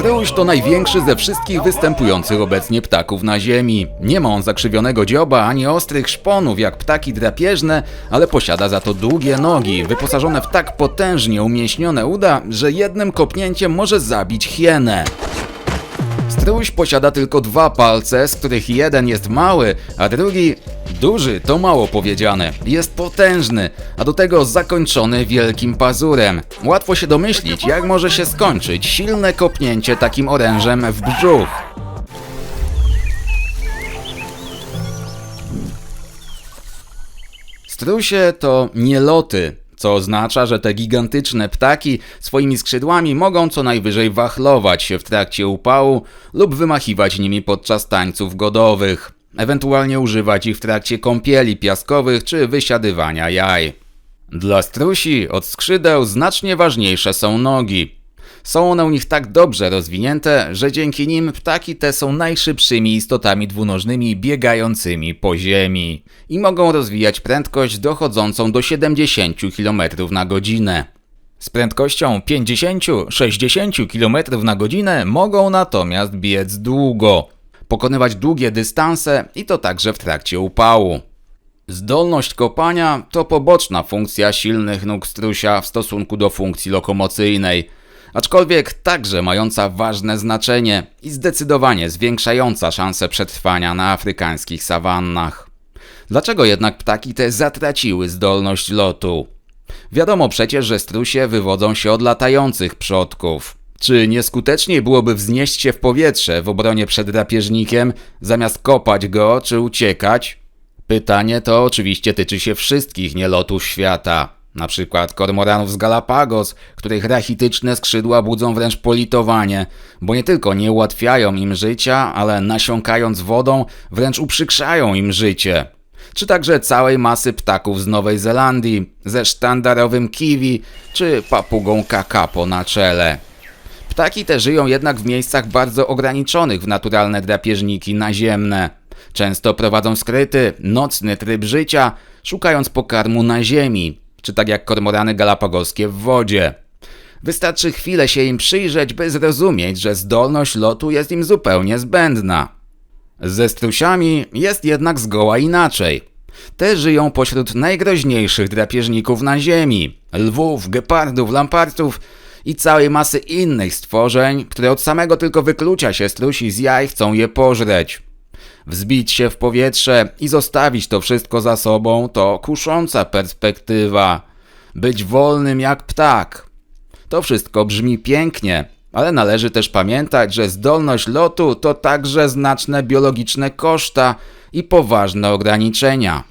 Struś to największy ze wszystkich występujących obecnie ptaków na Ziemi. Nie ma on zakrzywionego dzioba ani ostrych szponów jak ptaki drapieżne, ale posiada za to długie nogi, wyposażone w tak potężnie umieśnione uda, że jednym kopnięciem może zabić hienę. Struś posiada tylko dwa palce, z których jeden jest mały, a drugi duży, to mało powiedziane. Jest potężny, a do tego zakończony wielkim pazurem. Łatwo się domyślić, jak może się skończyć silne kopnięcie takim orężem w brzuch. Strusie to nieloty, co oznacza, że te gigantyczne ptaki swoimi skrzydłami mogą co najwyżej wachlować się w trakcie upału lub wymachiwać nimi podczas tańców godowych, ewentualnie używać ich w trakcie kąpieli piaskowych czy wysiadywania jaj. Dla strusi od skrzydeł znacznie ważniejsze są nogi. Są one u nich tak dobrze rozwinięte, że dzięki nim ptaki te są najszybszymi istotami dwunożnymi biegającymi po ziemi i mogą rozwijać prędkość dochodzącą do 70 km na godzinę. Z prędkością 50-60 km na godzinę mogą natomiast biec długo, pokonywać długie dystanse i to także w trakcie upału. Zdolność kopania to poboczna funkcja silnych nóg strusia w stosunku do funkcji lokomocyjnej, aczkolwiek także mająca ważne znaczenie i zdecydowanie zwiększająca szanse przetrwania na afrykańskich sawannach. Dlaczego jednak ptaki te zatraciły zdolność lotu? Wiadomo przecież, że strusie wywodzą się od latających przodków. Czy nieskuteczniej byłoby wznieść się w powietrze w obronie przed drapieżnikiem, zamiast kopać go czy uciekać? Pytanie to oczywiście tyczy się wszystkich nielotów świata. Na przykład kormoranów z Galapagos, których rachityczne skrzydła budzą wręcz politowanie, bo nie tylko nie ułatwiają im życia, ale nasiąkając wodą, wręcz uprzykrzają im życie. Czy także całej masy ptaków z Nowej Zelandii, ze sztandarowym kiwi, czy papugą kakapo na czele. Ptaki te żyją jednak w miejscach bardzo ograniczonych w naturalne drapieżniki naziemne. Często prowadzą skryty, nocny tryb życia, szukając pokarmu na ziemi, czy tak jak kormorany galapagoskie w wodzie. Wystarczy chwilę się im przyjrzeć, by zrozumieć, że zdolność lotu jest im zupełnie zbędna. Ze strusiami jest jednak zgoła inaczej. Te żyją pośród najgroźniejszych drapieżników na ziemi lwów, gepardów, lampartów i całej masy innych stworzeń, które od samego tylko wyklucia się strusi z jaj chcą je pożreć. Wzbić się w powietrze i zostawić to wszystko za sobą to kusząca perspektywa. Być wolnym jak ptak. To wszystko brzmi pięknie, ale należy też pamiętać, że zdolność lotu to także znaczne biologiczne koszta i poważne ograniczenia.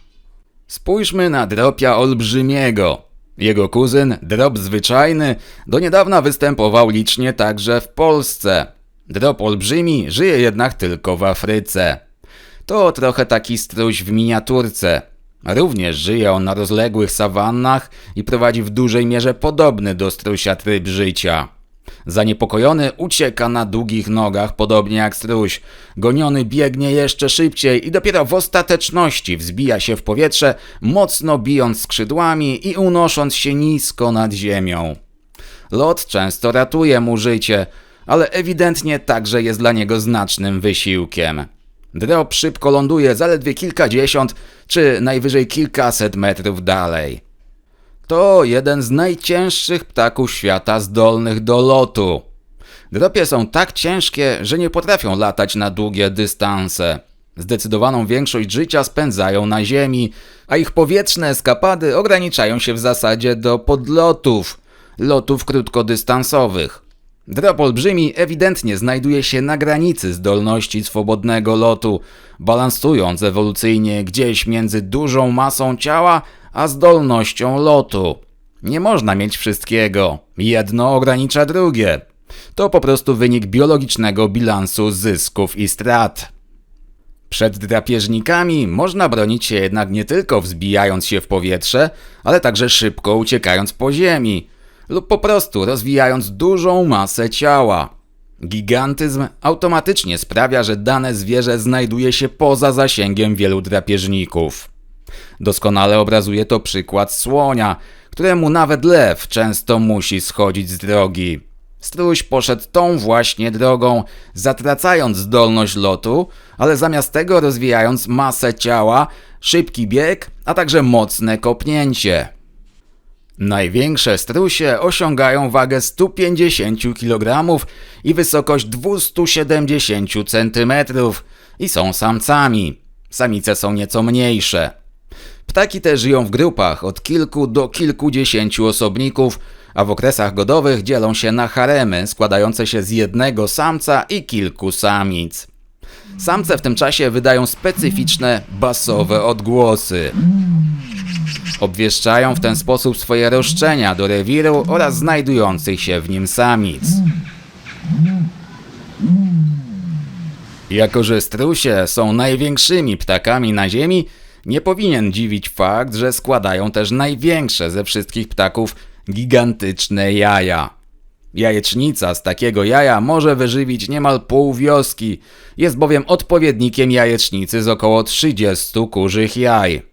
Spójrzmy na dropia olbrzymiego. Jego kuzyn, drop zwyczajny, do niedawna występował licznie także w Polsce. Drop olbrzymi żyje jednak tylko w Afryce. To trochę taki struś w miniaturce. Również żyje on na rozległych sawannach i prowadzi w dużej mierze podobny do strusia tryb życia. Zaniepokojony ucieka na długich nogach, podobnie jak struś. Goniony biegnie jeszcze szybciej i dopiero w ostateczności wzbija się w powietrze, mocno bijąc skrzydłami i unosząc się nisko nad ziemią. Lot często ratuje mu życie, ale ewidentnie także jest dla niego znacznym wysiłkiem. Drop szybko ląduje zaledwie kilkadziesiąt czy najwyżej kilkaset metrów dalej. To jeden z najcięższych ptaków świata zdolnych do lotu. Dropie są tak ciężkie, że nie potrafią latać na długie dystanse. Zdecydowaną większość życia spędzają na ziemi, a ich powietrzne eskapady ograniczają się w zasadzie do podlotów, lotów krótkodystansowych. Drop olbrzymi ewidentnie znajduje się na granicy zdolności swobodnego lotu, balansując ewolucyjnie gdzieś między dużą masą ciała a zdolnością lotu. Nie można mieć wszystkiego. Jedno ogranicza drugie. To po prostu wynik biologicznego bilansu zysków i strat. Przed drapieżnikami można bronić się jednak nie tylko wzbijając się w powietrze, ale także szybko uciekając po ziemi lub po prostu rozwijając dużą masę ciała. Gigantyzm automatycznie sprawia, że dane zwierzę znajduje się poza zasięgiem wielu drapieżników. Doskonale obrazuje to przykład słonia, któremu nawet lew często musi schodzić z drogi. Struś poszedł tą właśnie drogą, zatracając zdolność lotu, ale zamiast tego rozwijając masę ciała, szybki bieg, a także mocne kopnięcie. Największe strusie osiągają wagę 150 kg i wysokość 270 cm i są samcami. Samice są nieco mniejsze. Ptaki te żyją w grupach od kilku do kilkudziesięciu osobników, a w okresach godowych dzielą się na haremy składające się z jednego samca i kilku samic. Samce w tym czasie wydają specyficzne basowe odgłosy. Obwieszczają w ten sposób swoje roszczenia do rewiru oraz znajdujących się w nim samic. Jako, że strusie są największymi ptakami na Ziemi, nie powinien dziwić fakt, że składają też największe ze wszystkich ptaków gigantyczne jaja. Jajecznica z takiego jaja może wyżywić niemal pół wioski, jest bowiem odpowiednikiem jajecznicy z około 30 kurzych jaj.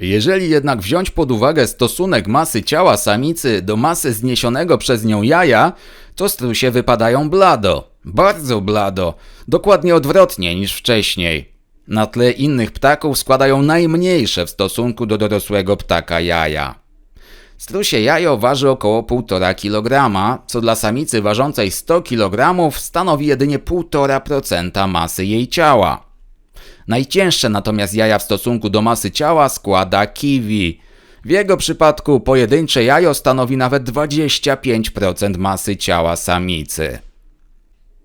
Jeżeli jednak wziąć pod uwagę stosunek masy ciała samicy do masy zniesionego przez nią jaja, to strusie wypadają blado, bardzo blado, dokładnie odwrotnie niż wcześniej. Na tle innych ptaków składają najmniejsze w stosunku do dorosłego ptaka jaja. Strusie jajo waży około 1,5 kg, co dla samicy ważącej 100 kg stanowi jedynie 1,5% masy jej ciała. Najcięższe natomiast jaja w stosunku do masy ciała składa kiwi. W jego przypadku pojedyncze jajo stanowi nawet 25% masy ciała samicy.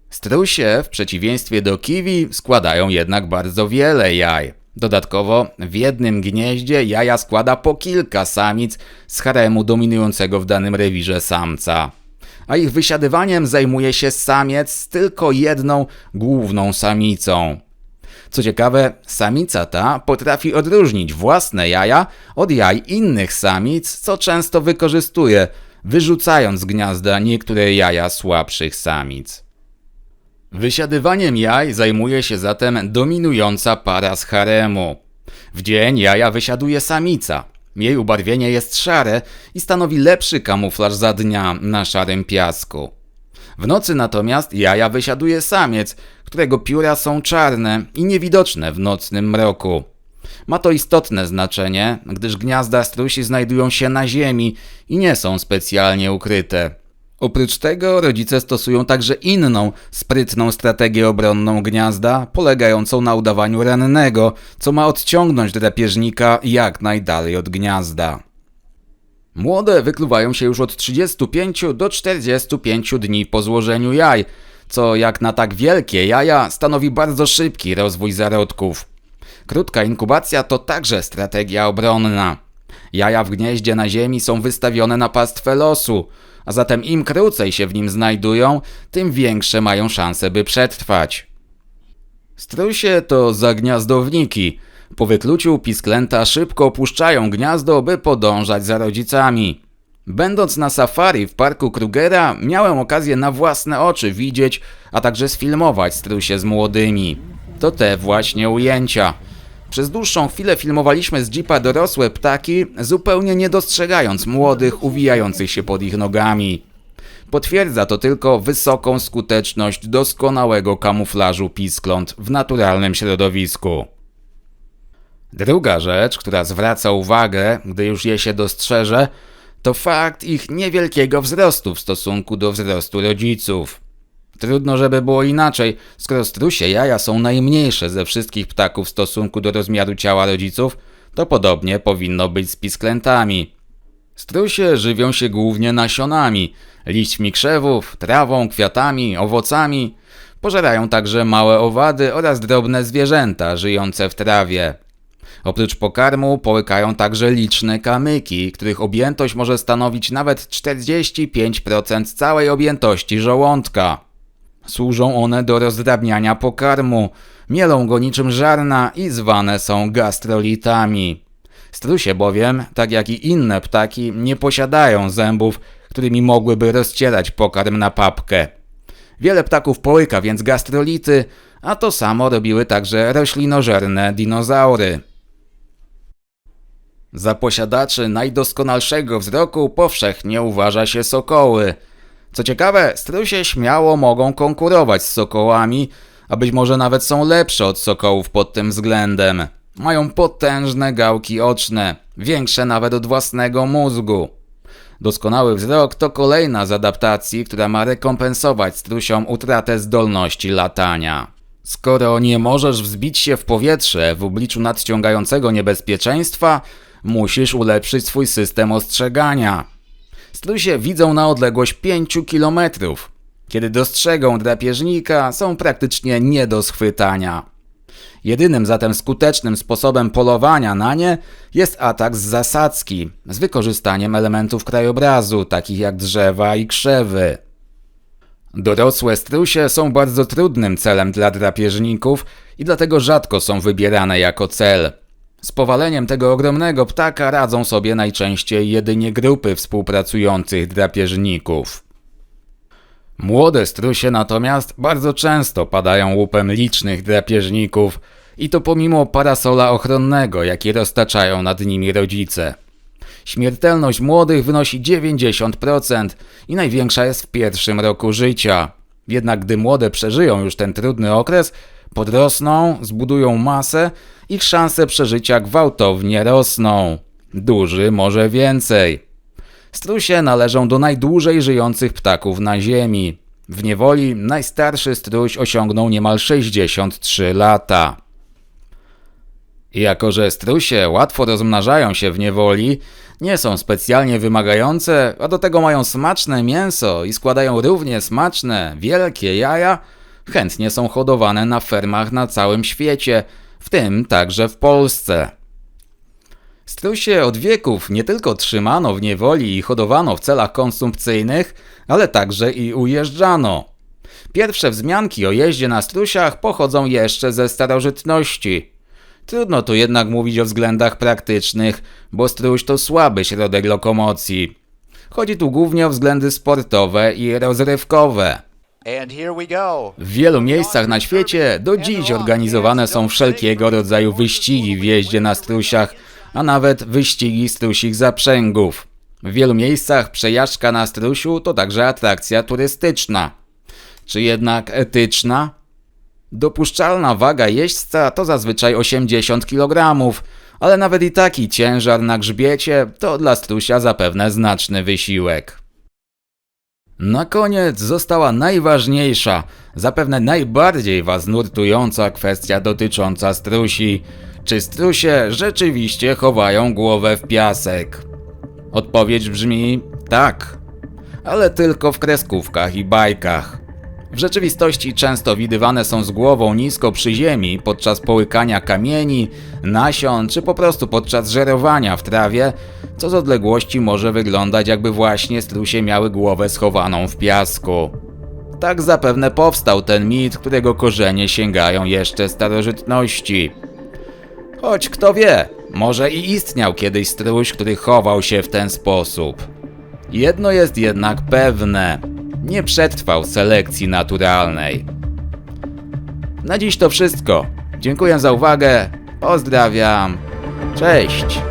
Strusie, w przeciwieństwie do kiwi, składają jednak bardzo wiele jaj. Dodatkowo w jednym gnieździe jaja składa po kilka samic z haremu dominującego w danym rewirze samca. A ich wysiadywaniem zajmuje się samiec z tylko jedną główną samicą. Co ciekawe, samica ta potrafi odróżnić własne jaja od jaj innych samic, co często wykorzystuje, wyrzucając z gniazda niektóre jaja słabszych samic. Wysiadywaniem jaj zajmuje się zatem dominująca para z haremu. W dzień jaja wysiaduje samica. Jej ubarwienie jest szare i stanowi lepszy kamuflaż za dnia na szarym piasku. W nocy natomiast jaja wysiaduje samiec, którego pióra są czarne i niewidoczne w nocnym mroku. Ma to istotne znaczenie, gdyż gniazda strusi znajdują się na ziemi i nie są specjalnie ukryte. Oprócz tego rodzice stosują także inną, sprytną strategię obronną gniazda, polegającą na udawaniu rannego, co ma odciągnąć drapieżnika jak najdalej od gniazda. Młode wykluwają się już od 35 do 45 dni po złożeniu jaj, co jak na tak wielkie jaja stanowi bardzo szybki rozwój zarodków. Krótka inkubacja to także strategia obronna. Jaja w gnieździe na ziemi są wystawione na pastwę losu, a zatem im krócej się w nim znajdują, tym większe mają szanse, by przetrwać. Strusie to zagniazdowniki. Po wykluciu pisklęta szybko opuszczają gniazdo, by podążać za rodzicami. Będąc na safari w parku Krugera, miałem okazję na własne oczy widzieć, a także sfilmować strusie z młodymi. To te właśnie ujęcia. Przez dłuższą chwilę filmowaliśmy z jeepa dorosłe ptaki, zupełnie nie dostrzegając młodych uwijających się pod ich nogami. Potwierdza to tylko wysoką skuteczność doskonałego kamuflażu piskląt w naturalnym środowisku. Druga rzecz, która zwraca uwagę, gdy już je się dostrzeże, to fakt ich niewielkiego wzrostu w stosunku do wzrostu rodziców. Trudno, żeby było inaczej, skoro strusie jaja są najmniejsze ze wszystkich ptaków w stosunku do rozmiaru ciała rodziców, to podobnie powinno być z pisklętami. Strusie żywią się głównie nasionami, liśćmi krzewów, trawą, kwiatami, owocami. Pożerają także małe owady oraz drobne zwierzęta żyjące w trawie. Oprócz pokarmu połykają także liczne kamyki, których objętość może stanowić nawet 45% całej objętości żołądka. Służą one do rozdrabniania pokarmu, mielą go niczym żarna i zwane są gastrolitami. Strusie bowiem, tak jak i inne ptaki, nie posiadają zębów, którymi mogłyby rozcierać pokarm na papkę. Wiele ptaków połyka więc gastrolity, a to samo robiły także roślinożerne dinozaury. Za posiadaczy najdoskonalszego wzroku powszechnie uważa się sokoły. Co ciekawe, strusie śmiało mogą konkurować z sokołami, a być może nawet są lepsze od sokołów pod tym względem. Mają potężne gałki oczne, większe nawet od własnego mózgu. Doskonały wzrok to kolejna z adaptacji, która ma rekompensować strusiom utratę zdolności latania. Skoro nie możesz wzbić się w powietrze w obliczu nadciągającego niebezpieczeństwa, musisz ulepszyć swój system ostrzegania. Strusie widzą na odległość 5 km. Kiedy dostrzegą drapieżnika, są praktycznie nie do schwytania. Jedynym zatem skutecznym sposobem polowania na nie jest atak z zasadzki, z wykorzystaniem elementów krajobrazu, takich jak drzewa i krzewy. Dorosłe strusie są bardzo trudnym celem dla drapieżników i dlatego rzadko są wybierane jako cel. Z powaleniem tego ogromnego ptaka radzą sobie najczęściej jedynie grupy współpracujących drapieżników. Młode strusie natomiast bardzo często padają łupem licznych drapieżników i to pomimo parasola ochronnego, jaki roztaczają nad nimi rodzice. Śmiertelność młodych wynosi 90% i największa jest w pierwszym roku życia. Jednak gdy młode przeżyją już ten trudny okres, podrosną, zbudują masę, ich szanse przeżycia gwałtownie rosną. Duży może więcej. Strusie należą do najdłużej żyjących ptaków na Ziemi. W niewoli najstarszy struś osiągnął niemal 63 lata. Jako, że strusie łatwo rozmnażają się w niewoli, nie są specjalnie wymagające, a do tego mają smaczne mięso i składają równie smaczne, wielkie jaja, chętnie są hodowane na fermach na całym świecie, w tym także w Polsce. Strusie od wieków nie tylko trzymano w niewoli i hodowano w celach konsumpcyjnych, ale także i ujeżdżano. Pierwsze wzmianki o jeździe na strusiach pochodzą jeszcze ze starożytności. Trudno tu jednak mówić o względach praktycznych, bo struś to słaby środek lokomocji. Chodzi tu głównie o względy sportowe i rozrywkowe. W wielu miejscach na świecie do dziś organizowane są wszelkiego rodzaju wyścigi w jeździe na strusiach, a nawet wyścigi strusich zaprzęgów. W wielu miejscach przejażdżka na strusiu to także atrakcja turystyczna. Czy jednak etyczna? Dopuszczalna waga jeźdźca to zazwyczaj 80 kg, ale nawet i taki ciężar na grzbiecie to dla strusia zapewne znaczny wysiłek. Na koniec została najważniejsza, zapewne najbardziej was nurtująca kwestia dotycząca strusi. Czy strusie rzeczywiście chowają głowę w piasek? Odpowiedź brzmi tak, ale tylko w kreskówkach i bajkach. W rzeczywistości często widywane są z głową nisko przy ziemi podczas połykania kamieni, nasion czy po prostu podczas żerowania w trawie, co z odległości może wyglądać jakby właśnie strusie miały głowę schowaną w piasku. Tak zapewne powstał ten mit, którego korzenie sięgają jeszcze starożytności. Choć kto wie, może i istniał kiedyś struś, który chował się w ten sposób. Jedno jest jednak pewne: nie przetrwał selekcji naturalnej. Na dziś to wszystko. Dziękuję za uwagę. Pozdrawiam. Cześć.